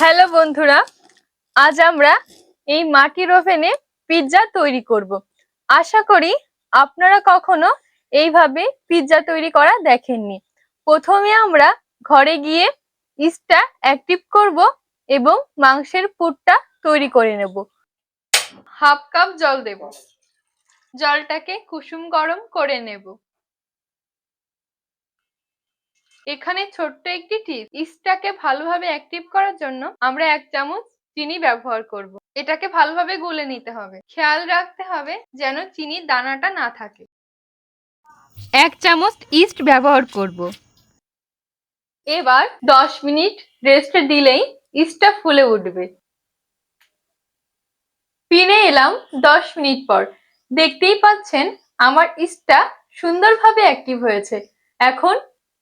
Hello বন্ধুরা, আজ আমরা এই মাটির ওভেনে পিৎজা তৈরি করব। আশা করি আপনারা কখনো এইভাবে পিৎজা তৈরি করা দেখেননি। প্রথমে আমরা ঘরে গিয়ে ইস্টটা অ্যাক্টিভ করব এবং মাংসের পুরটা তৈরি করে নেব। হাফ কাপ জল দেব। জলটাকে কুসুম গরম করে নেব। এখানে ছোট্ট একটি টিপ, ইস্টটাকে ভালোভাবে অ্যাক্টিভ করার জন্য আমরা এক চামচ চিনি ব্যবহার করব। এটাকে ভালোভাবে গুলে নিতে হবে। খেয়াল রাখতে হবে যেন চিনির দানাটা না থাকে। এক চামচ ইস্ট ব্যবহার করব। এবার দশ মিনিট রেস্টে দিলেই ইস্টটা ফুলে উঠবে। ফিরে এলাম দশ মিনিট পর। দেখতেই পাচ্ছেন আমার ইস্টটা সুন্দরভাবে অ্যাক্টিভ হয়েছে। এখন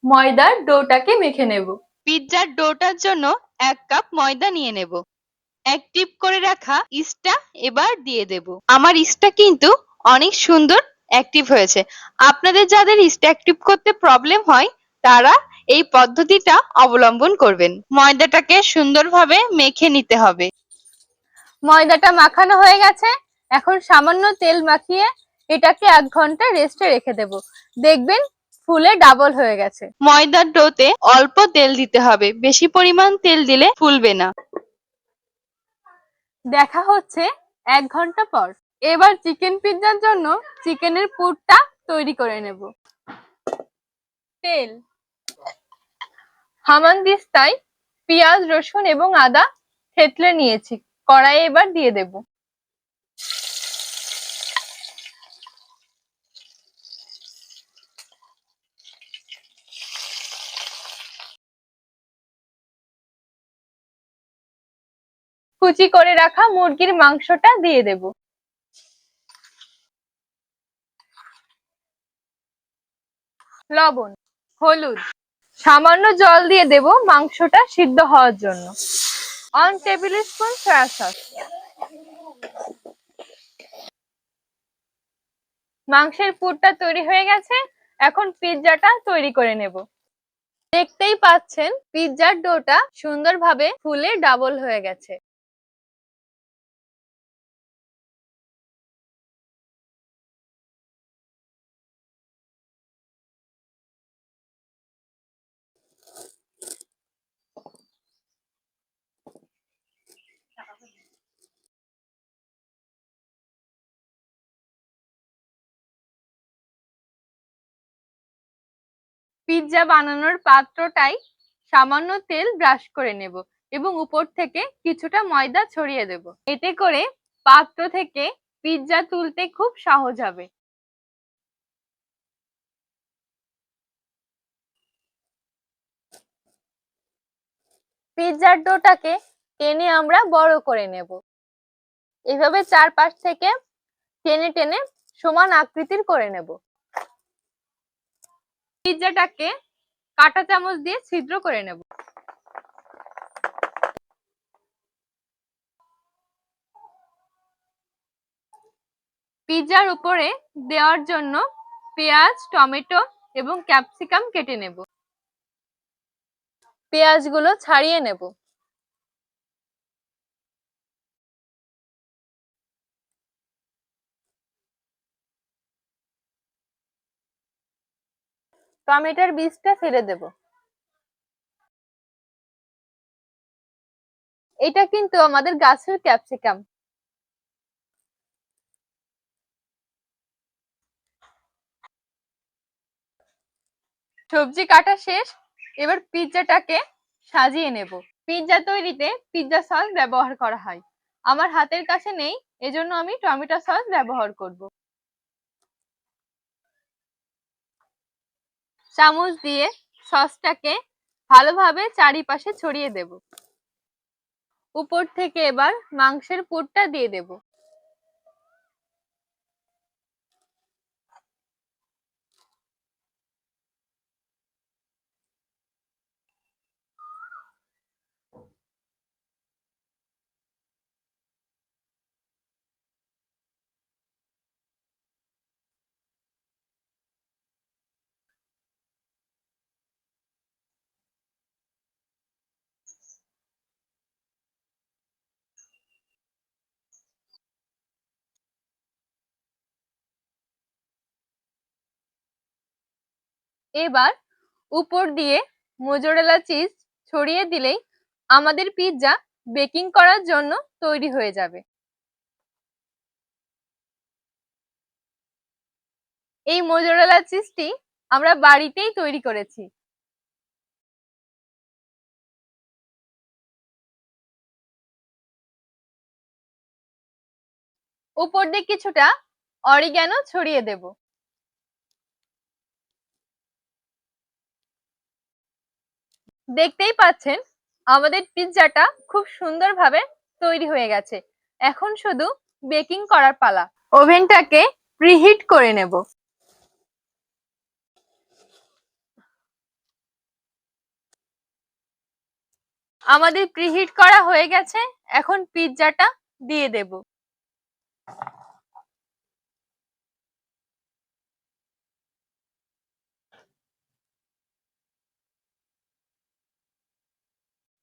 ময়দার ডোটাকে মেখে নেব। পিৎজার ডোটার জন্য এক কাপ ময়দা নিয়ে নেব। অ্যাক্টিভ করে রাখা ইস্টটা এবার দিয়ে দেব। আমার ইস্টটা কিন্তু অনেক সুন্দর অ্যাক্টিভ হয়েছে। আপনাদের যাদের ইস্ট অ্যাক্টিভ করতে প্রবলেম হয় তারা এই পদ্ধতিটা অবলম্বন করবেন। ময়দাটাকে সুন্দরভাবে মেখে নিতে হবে। ময়দাটা মাখানো হয়ে গেছে। এখন সামান্য তেল মাখিয়ে এটাকে এক ঘণ্টা রেস্টে রেখে দেব। দেখবেন ফুলে ডাবল হয়ে গেছে। ময়দার ডোতে অল্প তেল দিতে হবে। বেশি পরিমাণ তেল দিলে ফুলবে না। দেখা হচ্ছে এক ঘণ্টা পর। এবার চিকেন পিৎজার জন্য চিকেনের পুরটা তৈরি করে নেব। তেল। হামানদিস্তায় পেঁয়াজ রসুন এবং আদা থেতলে নিয়েছি। কড়াইয়ে এবার দিয়ে দেব। কুচি করে রাখা মুরগির মাংসটা দিয়ে দেব। লবণ, হলুদ, সামান্য জল দিয়ে দেব মাংসটা সিদ্ধ হওয়ার জন্য। One tablespoon soya sauce মাংসের পুরটা তৈরি হয়ে গেছে, এখন পিৎজাটা তৈরি করে নেব। দেখতেই পাচ্ছেন, পিৎজার ডোটা সুন্দরভাবে ফুলে ডাবল হয়ে গেছে। পিৎজা বানানোর পাত্রটাই সামান্য তেল ব্রাশ করে নেব এবং উপর থেকে কিছুটা ময়দা ছড়িয়ে দেব। এতে করে পাত্র থেকে পিৎজা তুলতে খুব সহজ হবে। পিৎজার ডোটাকে টেনে আমরা বড় করে নেব। এভাবে চারপাশ থেকে টেনে টেনে সমান আকৃতির করে নেব। পিৎজাটাকে কাঁটা চামচ দিয়ে ছিদ্র করে নেব। পিৎজার উপরে দেওয়ার জন্য পেঁয়াজ, টমেটো এবং ক্যাপসিকাম কেটে নেব। পেঁয়াজগুলো ছাড়িয়ে নেব। টমেটোর বীজটা ফেলে দেব। এটা কিন্তু আমাদের গাছের ক্যাপসিকাম। সবজি কাটা শেষ, এবার পিৎজাটাকে সাজিয়ে নেব। পিৎজা তৈরিতে পিৎজা সস ব্যবহার করা হয়। আমার হাতের কাছে নেই, এজন্য আমি টমেটো সস ব্যবহার করব। চামচ দিয়ে সসটাকে ভালোভাবে চারিপাশে ছড়িয়ে দেব। উপর থেকে এবার মাংসের পুরটা দিয়ে দেব। এবার উপর দিয়ে মোজোরেলা চিজ ছড়িয়ে দিলেই আমাদের পিৎজা বেকিং করার জন্য তৈরি হয়ে যাবে। এই মোজোরেলা চিজটি আমরা বাড়িতেই তৈরি করেছি। উপর দিয়ে কিছুটা অরিগ্যানো ছড়িয়ে দেব। দেখতেই পাচ্ছেন, আমাদের পিৎজাটা খুব সুন্দরভাবে তৈরি হয়ে গেছে। এখন শুধু বেকিং করার পালা। ওভেনটাকে প্রিহিট করে নেব। আমাদের প্রিহিট করা হয়ে গেছে, এখন পিৎজাটা দিয়ে দেব।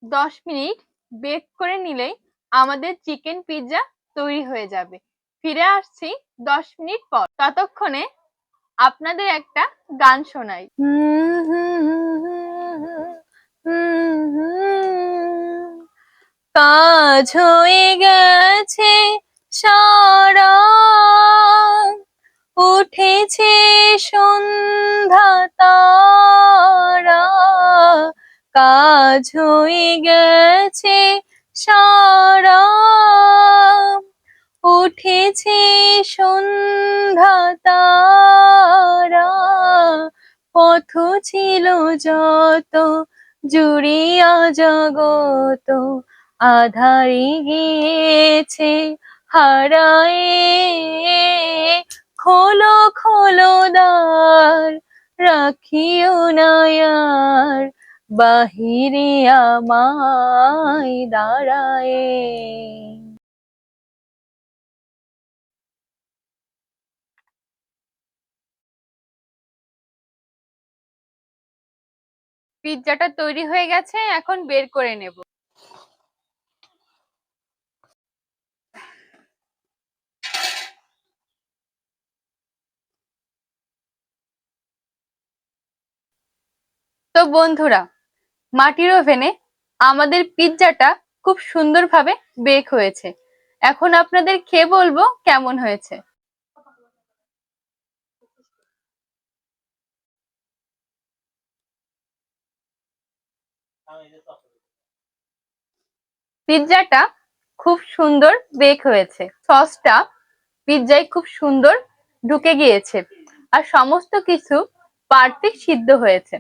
দশ মিনিট বেক করে নিলেই আমাদের চিকেন পিৎজা তৈরি হয়ে যাবে। ফিরে আসছি দশ মিনিট পর। ততক্ষণে আপনাদের একটা গান শোনাই। কাজ হয়ে গেছে সারা। উঠেছে সন্ধ্যা তারা। কাজ হয়ে গেছে সারা উঠেছে সন্ধ্যা পথ ছিল যত জুড়িয়া জগত আধারি গিয়েছে হারায়ে। খোলো খোলো দ্বার, রাখিও নায়ার বাহিরে আমায় দাঁড়ায়। পিৎজাটা তৈরি হয়ে গেছে এখন বের করে নেব। তো বন্ধুরা মাটির ওভেনে আমাদের পিৎজাটা খুব সুন্দরভাবে বেক হয়েছে। এখন আপনাদের খেয়ে বলব কেমন হয়েছে। পিৎজাটা খুব সুন্দর বেক হয়েছে। সসটা পিৎজায় খুব সুন্দর ঢুকে গিয়েছে। আর সমস্ত কিছু পারফেক্ট সিদ্ধ হয়েছে।